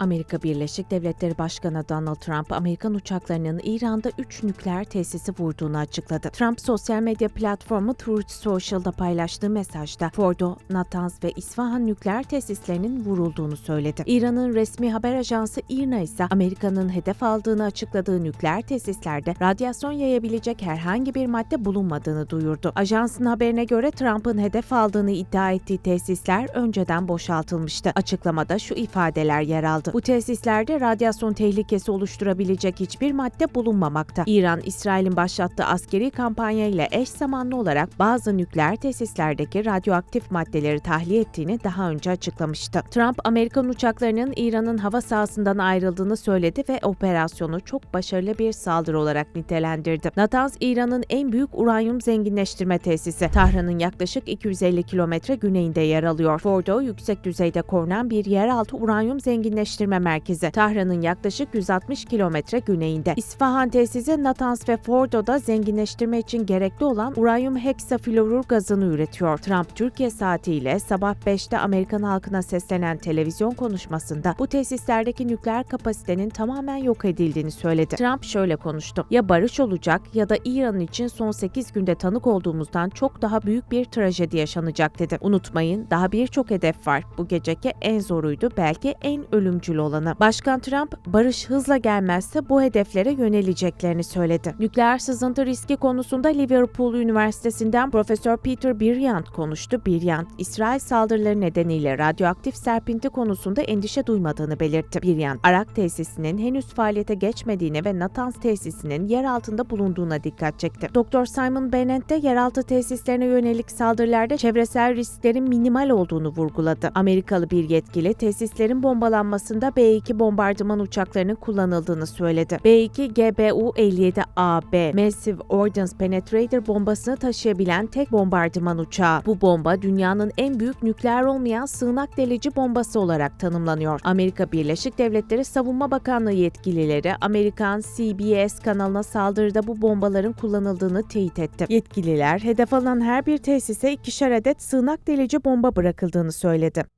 Amerika Birleşik Devletleri Başkanı Donald Trump, Amerikan uçaklarının İran'da 3 nükleer tesisi vurduğunu açıkladı. Trump, sosyal medya platformu Truth Social'da paylaştığı mesajda Fordo, Natanz ve İsfahan nükleer tesislerinin vurulduğunu söyledi. İran'ın resmi haber ajansı IRNA ise Amerika'nın hedef aldığını açıkladığı nükleer tesislerde radyasyon yayabilecek herhangi bir madde bulunmadığını duyurdu. Ajansın haberine göre Trump'ın hedef aldığını iddia ettiği tesisler önceden boşaltılmıştı. Açıklamada şu ifadeler yer aldı. Bu tesislerde radyasyon tehlikesi oluşturabilecek hiçbir madde bulunmamakta. İran, İsrail'in başlattığı askeri kampanya ile eş zamanlı olarak bazı nükleer tesislerdeki radyoaktif maddeleri tahliye ettiğini daha önce açıklamıştı. Trump, Amerikan uçaklarının İran'ın hava sahasından ayrıldığını söyledi ve operasyonu çok başarılı bir saldırı olarak nitelendirdi. Natanz, İran'ın en büyük uranyum zenginleştirme tesisi. Tahran'ın yaklaşık 250 kilometre güneyinde yer alıyor. Fordo, yüksek düzeyde korunan bir yeraltı uranyum zenginleştirme merkezi. Tahran'ın yaklaşık 160 kilometre güneyinde. İsfahan tesisi Natanz ve Fordo'da zenginleştirme için gerekli olan uranyum heksaflorür gazını üretiyor. Trump, Türkiye saatiyle sabah 5'te Amerikan halkına seslenen televizyon konuşmasında bu tesislerdeki nükleer kapasitenin tamamen yok edildiğini söyledi. Trump şöyle konuştu. Ya barış olacak ya da İran için son 8 günde tanık olduğumuzdan çok daha büyük bir trajedi yaşanacak dedi. Unutmayın daha birçok hedef var. Bu geceki en zoruydu belki en ölümcül olanı. Başkan Trump barış hızla gelmezse bu hedeflere yöneleceklerini söyledi. Nükleer sızıntı riski konusunda Liverpool Üniversitesi'nden Profesör Peter Bryant konuştu. Bryant, İsrail saldırıları nedeniyle radyoaktif serpinti konusunda endişe duymadığını belirtti. Bryant, Arak tesisinin henüz faaliyete geçmediğine ve Natanz tesisinin yer altında bulunduğuna dikkat çekti. Dr. Simon Bennett de yeraltı tesislerine yönelik saldırılarda çevresel risklerin minimal olduğunu vurguladı. Amerikalı bir yetkili tesislerin bombalanmasında B-2 bombardıman uçaklarının kullanıldığını söyledi. B-2 GBU-57AB Massive Ordnance Penetrator bombasını taşıyabilen tek bombardıman uçağı. Bu bomba dünyanın en büyük nükleer olmayan sığınak delici bombası olarak tanımlanıyor. Amerika Birleşik Devletleri Savunma Bakanlığı yetkilileri Amerikan CBS kanalına saldırıda bu bombaların kullanıldığını teyit etti. Yetkililer hedef alınan her bir tesise ikişer adet sığınak delici bomba bırakıldığını söyledi.